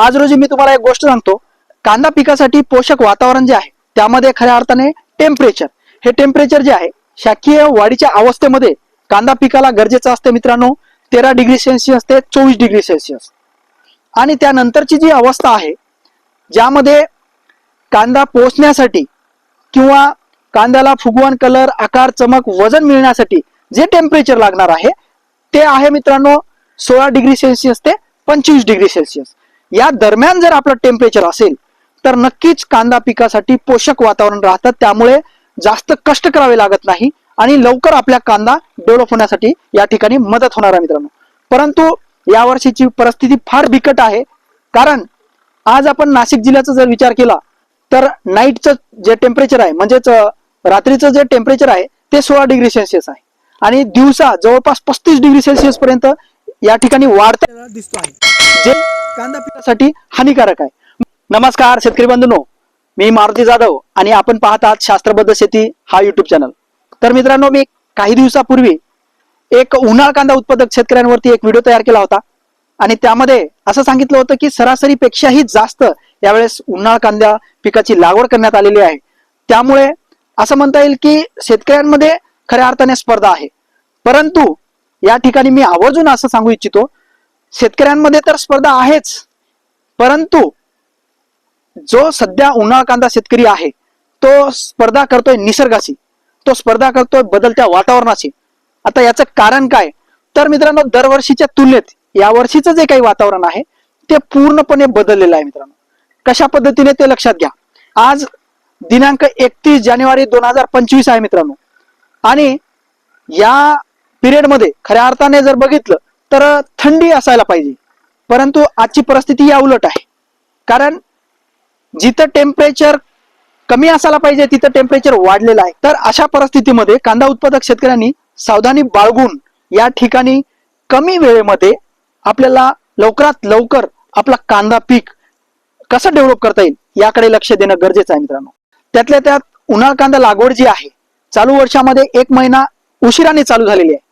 आज रोजी मी तुम्हाला एक गोष्ट सांगतो. कांदा पिकासाठी पोषक वातावरण जे आहे त्यामध्ये खऱ्या अर्थाने टेम्परेचर हे टेम्परेचर जे आहे शाकीय वाढीच्या अवस्थेमध्ये कांदा पिकाला गरजेचं असते मित्रांनो तेरा डिग्री सेल्सिअस ते चोवीस डिग्री सेल्सिअस आणि त्यानंतरची जी अवस्था आहे ज्यामध्ये कांदा पोचण्यासाठी किंवा कांद्याला फुगवण कलर आकार चमक वजन मिळण्यासाठी जे टेम्परेचर लागणार आहे ते आहे मित्रांनो सोळा डिग्री सेल्सिअस ते पंचवीस डिग्री सेल्सिअस या दरम्यान जर आपलं टेम्परेचर असेल तर नक्कीच कांदा पिकासाठी पोषक वातावरण राहतं. त्यामुळे जास्त कष्ट करावे लागत नाही आणि लवकर आपल्या कांदा डेव्हलप होण्यासाठी या ठिकाणी मदत होणार आहे मित्रांनो. परंतु या वर्षीची परिस्थिती फार बिकट आहे. कारण आज आपण नाशिक जिल्ह्याचा जर विचार केला तर नाईटचं जे टेम्परेचर आहे म्हणजेच रात्रीचं जे टेम्परेचर आहे ते सोळा डिग्री सेल्सिअस आहे. आणि दिवसा जवळपास पस्तीस डिग्री सेल्सिअस पर्यंत या ठिकाणी वाढत. दिसतो आहे जे कांदा पिकासाठी हानिकारक आहे. नमस्कार शेतकरी बंधूनो. मी मारुती जाधव आणि आपण पाहत आहात शास्त्रबद्ध शेती हा युट्यूब चॅनल तर मित्रांनो मी काही दिवसापूर्वी एक उन्हाळ कांदा उत्पादक शेतकऱ्यांवरती एक व्हिडिओ तयार केला होता. आणि त्यामध्ये असं सांगितलं होतं की सरासरीपेक्षाही जास्त यावेळेस उन्हाळ कांदा पिकाची लागवड करण्यात आलेली आहे. त्यामुळे असं म्हणता येईल की शेतकऱ्यांमध्ये खऱ्या अर्थाने स्पर्धा आहे. परंतु या ठिकाणी मी आवर्जून असं सांगू इच्छितो शेतकऱ्यांमध्ये तर स्पर्धा आहेच. परंतु जो सध्या उन्हाळ कांदा शेतकरी आहे तो स्पर्धा करतोय निसर्गाशी. तो स्पर्धा करतोय बदलत्या वातावरणाशी. आता याचं कारण काय? तर मित्रांनो दरवर्षीच्या तुलनेत यावर्षीचं जे काही वातावरण आहे ते पूर्णपणे बदललेलं आहे मित्रांनो. कशा पद्धतीने ते लक्षात घ्या. आज दिनांक एकतीस जानेवारी दोन हजार पंचवीस आहे मित्रांनो. आणि या पिरियडमध्ये खऱ्या अर्थाने जर बघितलं तर थंडी असायला पाहिजे. परंतु आजची परिस्थिती या उलट आहे. कारण जिथं टेम्परेचर कमी असायला पाहिजे तिथं टेम्परेचर वाढलेलं आहे. तर अशा परिस्थितीमध्ये कांदा उत्पादक शेतकऱ्यांनी सावधानी बाळगून या ठिकाणी कमी वेळेमध्ये आपल्याला लवकरात लवकर आपला कांदा पीक कसं डेव्हलप करता येईल याकडे लक्ष देणं गरजेचं आहे मित्रांनो. त्यातल्या त्यात उन्हाळ कांदा लागवड जी आहे चालू वर्षामध्ये एक महिना उशिराने चालू झालेली आहे.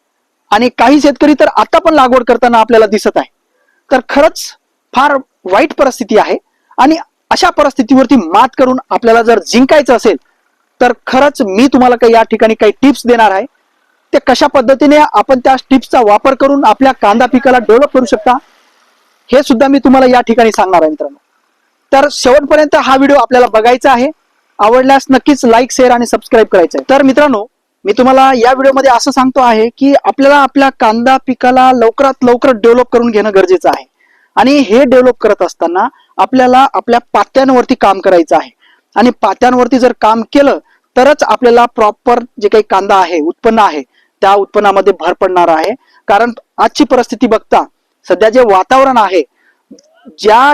आणि काही शेतकरी तर आता पण लागवड करताना आपल्याला दिसत आहे. तर खरंच फार वाईट परिस्थिती आहे आणि अशा परिस्थितीवरती मात करून आपल्याला जर जिंकायचं असेल तर खरंच मी तुम्हाला काही या ठिकाणी काही टिप्स देणार आहे. ते कशा पद्धतीने आपण त्या टिप्सचा वापर करून आपल्या कांदा पिकाला डेव्हलप करू शकता हे सुद्धा मी तुम्हाला या ठिकाणी सांगणार आहे मित्रांनो. तर शेवटपर्यंत हा व्हिडिओ आपल्याला बघायचा आहे. आवडल्यास नक्कीच लाईक शेअर आणि सबस्क्राईब करायचं आहे. तर मित्रांनो मी तुम्हाला या व्हिडिओमध्ये असं सांगतो आहे की आपल्याला आपल्या कांदा पिकाला लवकरात लवकर डेव्हलप करून घेणं गरजेचं आहे. आणि हे डेव्हलप करत असताना आपल्याला आपल्या पात्यांवरती काम करायचं आहे. आणि पात्यांवरती जर काम केलं तरच आपल्याला प्रॉपर जे काही कांदा आहे उत्पन्न आहे त्या उत्पन्नामध्ये भर पडणार आहे. कारण आजची परिस्थिती बघता सध्या जे वातावरण आहे ज्या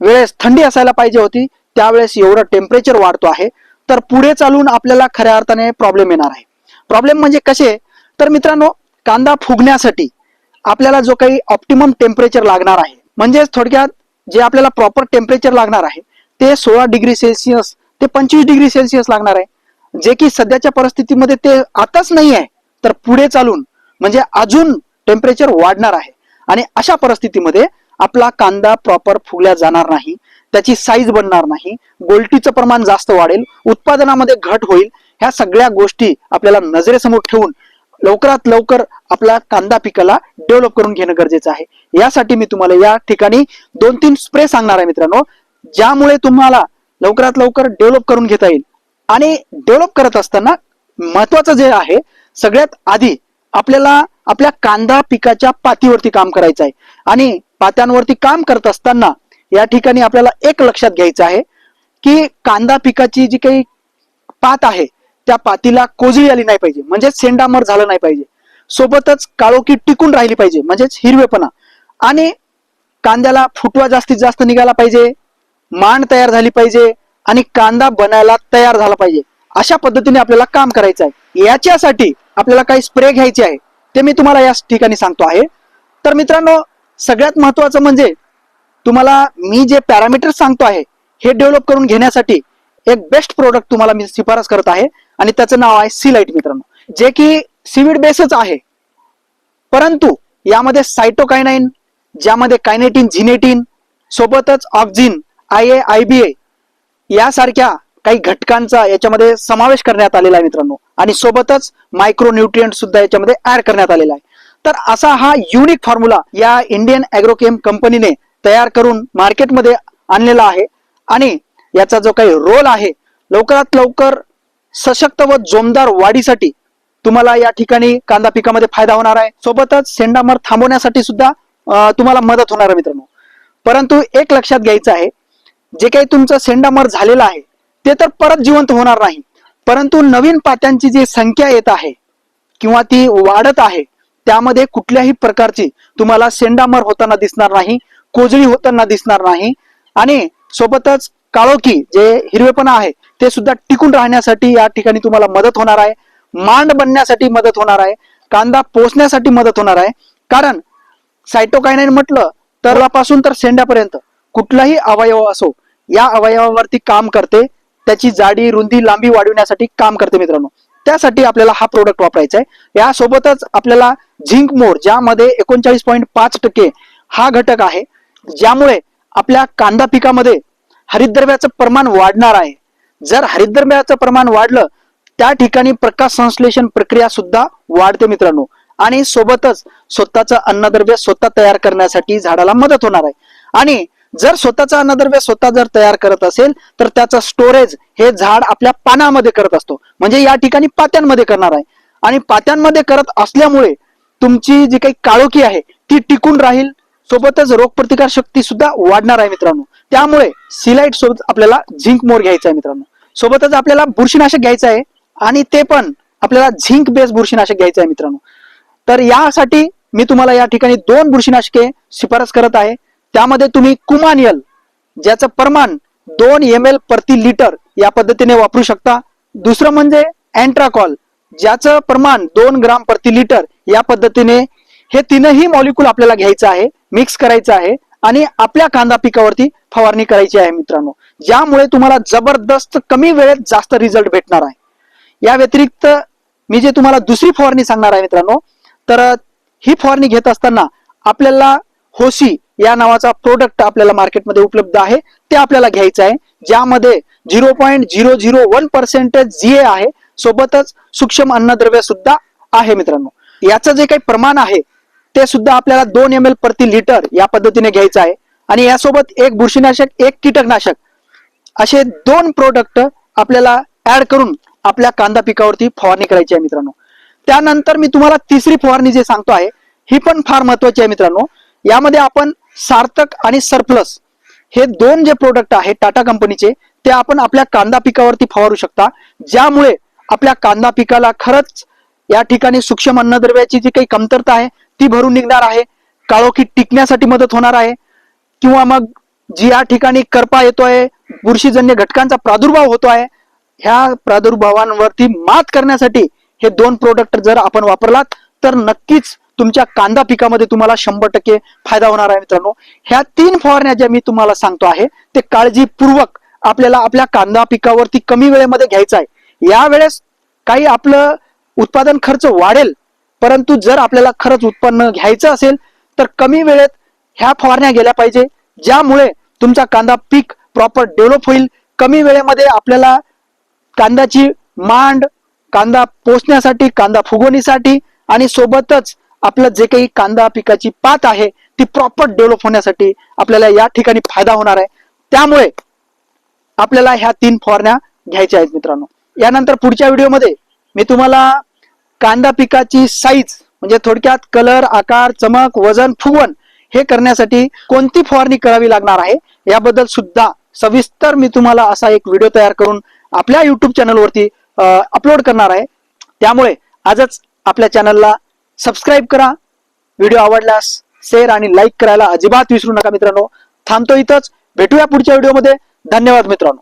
वेळेस थंडी असायला पाहिजे होती त्यावेळेस एवढं टेम्परेचर वाढतो आहे. तर पुढे चालून आपल्याला खऱ्या अर्थाने प्रॉब्लेम येणार आहे. प्रॉब्लेम म्हणजे कसे? तर मित्रांनो कांदा फुगण्यासाठी आपल्याला जो काही ऑप्टिमम टेम्परेचर लागणार आहे म्हणजेच थोडक्यात जे आपल्याला प्रॉपर टेम्परेचर लागणार आहे ते सोळा डिग्री सेल्सिअस ते पंचवीस डिग्री सेल्सिअस लागणार आहे. जे की सध्याच्या परिस्थितीमध्ये ते आताच नाही आहे तर पुढे चालून म्हणजे अजून टेम्परेचर वाढणार आहे. आणि अशा परिस्थितीमध्ये आपला कांदा प्रॉपर फुगल्या जाणार नाही त्याची साईज बनणार नाही गोलटीचं प्रमाण जास्त वाढेल उत्पादनामध्ये घट होईल ह्या सगळ्या गोष्टी आपल्याला नजरेसमोर ठेवून लवकरात लवकर आपल्या कांदा पिकाला डेव्हलप करून घेणं गरजेचं आहे. यासाठी मी तुम्हाला या ठिकाणी दोन तीन स्प्रे सांगणार आहे मित्रांनो ज्यामुळे तुम्हाला लवकरात लवकर डेव्हलप करून घेता येईल. आणि डेव्हलप करत असताना महत्वाचं जे आहे सगळ्यात आधी आपल्याला आपल्या कांदा पिकाच्या पातीवरती काम करायचं आहे. आणि पात्यांवरती काम करत असताना या ठिकाणी आपल्याला एक लक्षात घ्यायचं आहे की कांदा पिकाची जी काही पात आहे त्या पातीला कोजळी आली नाही पाहिजे. म्हणजेच सेंडामर झालं नाही पाहिजे. सोबतच काळोखी टिकून राहिली पाहिजे. म्हणजेच हिरवेपणा. आणि कांद्याला फुटवा जास्तीत जास्त निघाला पाहिजे. मांड तयार झाली पाहिजे. आणि कांदा बनायला तयार झाला पाहिजे. अशा पद्धतीने आपल्याला काम करायचं आहे. याच्यासाठी आपल्याला काही स्प्रे घ्यायचे आहे. ते मी तुम्हाला या ठिकाणी सांगतो आहे. तर मित्रांनो सगळ्यात महत्वाचं म्हणजे तुम्हाला मी जे पॅरामीटर सांगतो आहे हे डेव्हलप करून घेण्यासाठी एक बेस्ट प्रोडक्ट तुम्हाला मी शिफारस करत आहे. आणि त्याचं नाव आहे सी लाइट मित्रांनो. जे की सीविड बेसच आहे. परंतु यामध्ये सायटोकायनाइन ज्यामध्ये कायनेटिन झिनेटिन सोबतच auxin I A I B A यासारख्या काही घटकांचा याच्यामध्ये समावेश करण्यात आलेला आहे मित्रांनो. आणि सोबतच मायक्रो न्यूट्रियंट सुद्धा याच्यामध्ये ऍड करण्यात आलेला आहे. तर असा हा युनिक फॉर्म्युला या इंडियन अॅग्रोकेम कंपनीने तयार करून मार्केटमध्ये आणलेला आहे. आणि याचा जो काही रोल आहे लवकरात लवकर सशक्त व जोमदार वाढीसाठी तुम्हाला या ठिकाणी कांदा पिकामध्ये फायदा होणार आहे. सोबतच सेंडामर थांबवण्यासाठी सुद्धा तुम्हाला मदत होणार आहे मित्रांनो. परंतु एक लक्षात घ्यायचं आहे जे काही तुमचं सेंडामर झालेलं आहे ते तर परत जिवंत होणार नाही. परंतु नवीन पात्यांची जी संख्या येत आहे किंवा ती वाढत आहे त्यामध्ये कुठल्याही प्रकारची तुम्हाला सेंडामर होताना दिसणार नाही कोजळी होताना दिसणार नाही. आणि सोबतच काळोखी जे हिरवेपणा आहे ते सुद्धा टिकून राहण्यासाठी या ठिकाणी तुम्हाला मदत होणार आहे. मांड बनण्यासाठी मदत होणार आहे. कांदा पोचण्यासाठी मदत होणार आहे. कारण सायटोकायनाइन म्हटलं तर तर सेंड्यापर्यंत कुठलाही अवयव असो या अवयवावरती काम करते. त्याची जाडी रुंदी लांबी वाढविण्यासाठी काम करते मित्रांनो. त्यासाठी आपल्याला हा प्रोडक्ट वापरायचा आहे. यासोबतच आपल्याला झिंक मोर ज्यामध्ये एकोणचाळीस पॉईंट पाच टक्के हा घटक आहे ज्यामुळे आपल्या कांदा पिकामध्ये हरितद्रव्याचं प्रमाण वाढणार आहे. जर हरितद्रव्याचं प्रमाण वाढलं त्या ठिकाणी प्रकाश संश्लेषण प्रक्रिया सुद्धा वाढते मित्रांनो. आणि सोबतच स्वतःचं अन्नद्रव्य स्वतः तयार करण्यासाठी झाडाला मदत होणार आहे. आणि जर स्वतःचं अन्नद्रव्य स्वतः जर तयार करत असेल तर त्याचा स्टोरेज हे झाड आपल्या पानामध्ये करत असतो. म्हणजे या ठिकाणी पात्यांमध्ये करणार आहे. आणि पात्यांमध्ये करत असल्यामुळे तुमची जी काही काळोखी आहे ती टिकून राहील. सोबतच रोगप्रतिकार शक्ती सुद्धा वाढणार आहे मित्रांनो. त्यामुळे सिलाइट सोबत आपल्याला झिंक मोर घ्यायचा आहे मित्रांनो. सोबतच आपल्याला बुरशीनाशक घ्यायचं आहे आणि ते पण आपल्याला झिंक बेस बुरशीनाशक घ्यायचं आहे मित्रांनो. तर यासाठी मी तुम्हाला या ठिकाणी दोन बुरशीनाशके शिफारस करत आहे. त्यामध्ये तुम्ही कुमानियल ज्याचं प्रमाण दोन एम एल प्रति लिटर या पद्धतीने वापरू शकता. दुसरं म्हणजे अँट्राकॉल ज्याचं प्रमाण दोन ग्राम प्रति लिटर या पद्धतीने हे तीनही मॉलिक्यूल आपल्याला घ्यायचं आहे मिक्स करायचं आहे. आणि आपल्या कांदा पिकावरती फवारणी करायची आहे मित्रांनो. ज्यामुळे तुम्हाला जबरदस्त कमी वेळेत जास्त रिझल्ट भेटणार आहे. या व्यतिरिक्त मी जे तुम्हाला दुसरी फवारणी सांगणार आहे मित्रांनो तर ही फवारणी घेत असताना आपल्याला होशी या नावाचा प्रोडक्ट आपल्याला मार्केटमध्ये उपलब्ध आहे. ते आपल्याला घ्यायचं आहे. ज्यामध्ये zero point zero zero one percentage जी आहे. सोबतच सूक्ष्म अन्नद्रव्य सुद्धा आहे मित्रांनो. याचं जे काही प्रमाण आहे ते सुद्धा आपल्याला दोन एम एल प्रति लिटर या पद्धतीने घ्यायचं आहे. आणि यासोबत एक बुरशीनाशक एक कीटकनाशक असे दोन प्रोडक्ट आपल्याला ऍड करून आपल्या कांदा पिकावरती फवारणी करायची आहे मित्रांनो. त्यानंतर मी तुम्हाला तिसरी फवारणी जे सांगतो आहे ही पण फार महत्वाची आहे मित्रांनो. यामध्ये आपण सार्थक आणि सरप्लस हे दोन जे प्रोडक्ट आहेत टाटा कंपनीचे ते आपण आपल्या कांदा पिकावरती फवारू शकता. ज्यामुळे आपल्या कांदा पिकाला खरंच या ठिकाणी सूक्ष्म अन्नद्रव्याची जी काही कमतरता आहे ती भरून निघणार आहे. काळोखी टिकण्यासाठी मदत होणार आहे. किंवा मग जी या ठिकाणी करपा येतोय बुरशीजन्य घटकांचा प्रादुर्भाव होतो आहे ह्या प्रादुर्भावांवरती मात करण्यासाठी हे दोन प्रोडक्ट जर आपण वापरलात तर नक्कीच तुमच्या कांदा पिकामध्ये तुम्हाला शंभर टक्के फायदा होणार आहे मित्रांनो. ह्या तीन फवारण्या ज्या मी तुम्हाला सांगतो आहे ते काळजीपूर्वक आपल्याला आपल्या कांदा पिकावरती कमी वेळेमध्ये घ्यायचं आहे. यावेळेस काही आपलं उत्पादन खर्च वाढेल परंतु जर आपल्याला खरंच उत्पन्न घ्यायचं असेल तर कमी वेळेत ह्या फवारण्या गेल्या पाहिजे ज्यामुळे तुमचा कांदा पीक प्रॉपर डेव्हलप होईल. कमी वेळेमध्ये आपल्याला कांद्याची मांड कांदा पोचण्यासाठी कांदा फुगवणीसाठी आणि सोबतच आपलं जे काही कांदा पिकाची पात आहे ती प्रॉपर डेव्हलप होण्यासाठी आपल्याला या ठिकाणी फायदा होणार आहे. त्यामुळे आपल्याला ह्या तीन फवारण्या घ्यायच्या आहेत मित्रांनो. यानंतर पुढच्या व्हिडिओमध्ये मी तुम्हाला कांदा पिकाची साईज म्हणजे थोडक्यात कलर आकार चमक वजन फुगवण हे करण्यासाठी कोणती फवारणी करावी लागणार आहे? याबद्दल सुद्धा सविस्तर मी तुम्हाला असा एक व्हिडिओ तयार करून आपल्या युट्यूब चॅनलवरती अपलोड करणार आहे. त्यामुळे आजच आपल्या चॅनलला सबस्क्राईब करा. व्हिडिओ आवडल्यास शेअर आणि लाईक करायला अजिबात विसरू नका मित्रांनो. थांबतो इथंच. भेटूया पुढच्या व्हिडिओमध्ये धन्यवाद मित्रांनो.